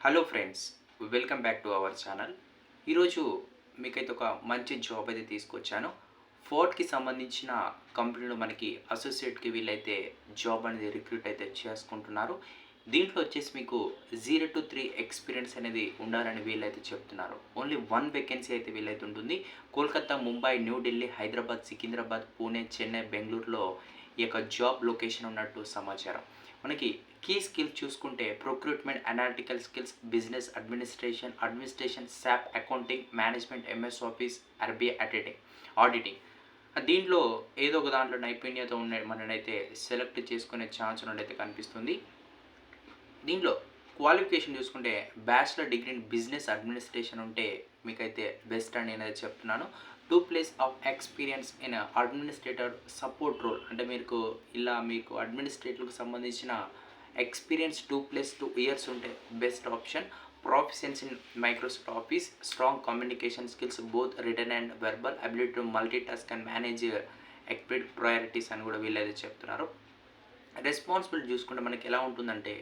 Hello friends welcome back to our channel ఈరోజు మీకైతే ఒక మంచి జాబ్ అయితే తీసుకొచ్చాను. ఫోర్ట్కి సంబంధించిన కంపెనీలో మనకి అసోసియేట్కి వీళ్ళైతే జాబ్ అనేది రిక్రూట్ అయితే చేసుకుంటున్నారు. దీంట్లో వచ్చేసి మీకు జీరో టు త్రీ ఎక్స్పీరియన్స్ అనేది ఉండాలని వీళ్ళైతే చెప్తున్నారు. ఓన్లీ వన్ వేకెన్సీ అయితే వీళ్ళైతే ఉంటుంది. కోల్కతా ముంబై న్యూఢిల్లీ హైదరాబాద్ సికింద్రాబాద్ పూణే చెన్నై బెంగళూరులో ఈ యొక్క జాబ్ లొకేషన్ ఉన్నట్టు సమాచారం. మనకి కీ స్కిల్స్ చూసుకుంటే procurement analytical skills business administration administration SAP accounting management MS office RBI auditing auditing దీంట్లో ఏదో ఒక దాంట్లో నైపుణ్యత ఉన్న మననైతే సెలెక్ట్ చేసుకునే ఛాన్స్ ఉన్నట్టయితే కనిపిస్తుంది. దీంట్లో క్వాలిఫికేషన్ చూసుకుంటే bachelor degree in business administration ఉంటే మీకైతే బెస్ట్ అని నేను చెప్తున్నాను two plus of experience in administrator support role అంటే మీకు ఇలా మీకు అడ్మినిస్ట్రేటివ్కి సంబంధించిన experience two plus two years ఉంటే best option proficiency in Microsoft office strong communication skills both written and verbal ability to multitask and manage expect priorities అని కూడా వీళ్ళైతే చెప్తున్నారు. రెస్పాన్సిబిలిటీ చూసుకుంటే మనకి ఎలా ఉంటుందంటే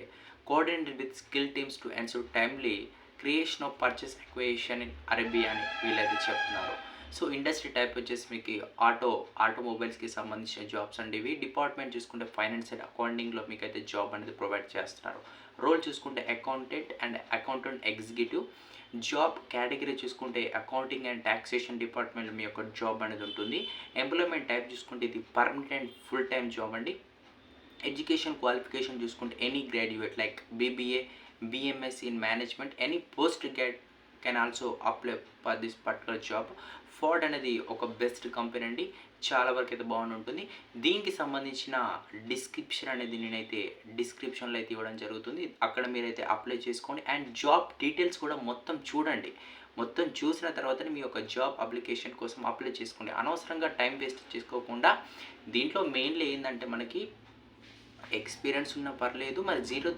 coordinated with skill teams to ensure timely creation of purchase requisition in Arabia అని వీళ్ళైతే చెప్తున్నారు. సో ఇండస్ట్రీ టైప్ వచ్చేసి మీకు ఆటో ఆటోమొబైల్స్కి సంబంధించిన జాబ్స్ అండి. ఇవి డిపార్ట్మెంట్ చూసుకుంటే ఫైనాన్స్ అండ్ అకౌంటింగ్లో మీకు అయితే జాబ్ అనేది ప్రొవైడ్ చేస్తున్నారు. రోల్ చూసుకుంటే accountant and accountant executive. Job category చూసుకుంటే అకౌంటింగ్ అండ్ ట్యాక్సేషన్ డిపార్ట్మెంట్లో మీ యొక్క జాబ్ అనేది ఉంటుంది. ఎంప్లాయ్మెంట్ టైప్ చూసుకుంటే ఇది పర్మనెంట్ ఫుల్ టైం జాబ్ అండి. ఎడ్యుకేషన్ క్వాలిఫికేషన్ చూసుకుంటే any graduate like BBA BMSc in management any post grad can also apply for this particular job Ford అనేది ఒక బెస్ట్ కంపెనీ అండి. చాలా వరకు అయితే బాగుండి ఉంటుంది. దీనికి సంబంధించిన డిస్క్రిప్షన్ అనేది నేనైతే డిస్క్రిప్షన్లో అయితే ఇవ్వడం జరుగుతుంది. అక్కడ మీరైతే అప్లై చేసుకోండి. అండ్ జాబ్ డీటెయిల్స్ కూడా మొత్తం చూడండి. మొత్తం చూసిన తర్వాతనే మీ యొక్క జాబ్ అప్లికేషన్ కోసం అప్లై చేసుకోండి. అనవసరంగా టైం వేస్ట్ చేసుకోకుండా దీంట్లో మెయిన్లీ ఏంటంటే మనకి ఎక్స్పీరియన్స్ ఉన్నా పర్లేదు. మరి జీరో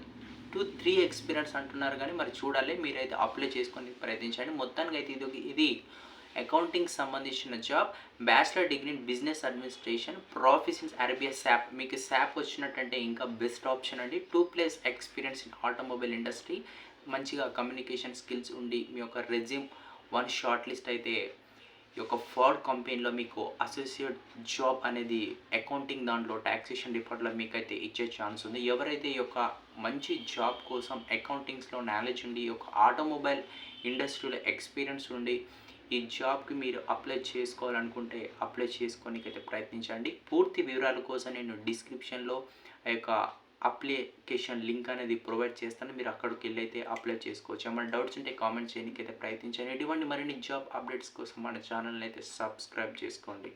టు త్రీ ఎక్స్పీరియన్స్ అంటున్నారు కానీ మరి చూడాలి. మీరైతే అప్లై చేసుకొని ప్రయత్నించండి. మొత్తానికి అయితే ఇది ఇది అకౌంటింగ్ సంబంధించిన job bachelor degree in business administration proficiency Arabia SAP మీకు శాప్ వచ్చినట్టంటే ఇంకా బెస్ట్ ఆప్షన్ అండి. Two plus experience in automobile industry మంచిగా కమ్యూనికేషన్ స్కిల్స్ ఉండి మీ యొక్క రెజ్యూమ్ వన్ షార్ట్ లిస్ట్ అయితే యొక్క ఫార్డ్ కంపెనీలో మీకు అసోసియేట్ జాబ్ అనేది అకౌంటింగ్ దాంట్లో ట్యాక్సేషన్ డిపార్ట్లో మీకు అయితే ఇచ్చే ఛాన్స్ ఉంది. ఎవరైతే ఈ యొక్క మంచి జాబ్ కోసం అకౌంటింగ్స్లో నాలెడ్జ్ ఉండి ఈ యొక్క ఆటోమొబైల్ ఇండస్ట్రీలో ఎక్స్పీరియన్స్ ఉండి ఈ జాబ్కి మీరు అప్లై చేసుకోవాలనుకుంటే అప్లై చేసుకోనికైతే ప్రయత్నించండి. పూర్తి వివరాల కోసం నేను డిస్క్రిప్షన్లో ఆ యొక్క అప్లికేషన్ లింక్ అనేది ప్రొవైడ్ చేస్తాను. మీరు అక్కడికి వెళ్ళి అయితే అప్లై చేసుకోవచ్చు. ఏమైనా డౌట్స్ ఉంటే కామెంట్ చేయడానికి అయితే ప్రయత్నించండి. ఇటువంటి మరిన్ని జాబ్ అప్డేట్స్ కోసం మన ఛానల్ని అయితే సబ్స్క్రైబ్ చేసుకోండి.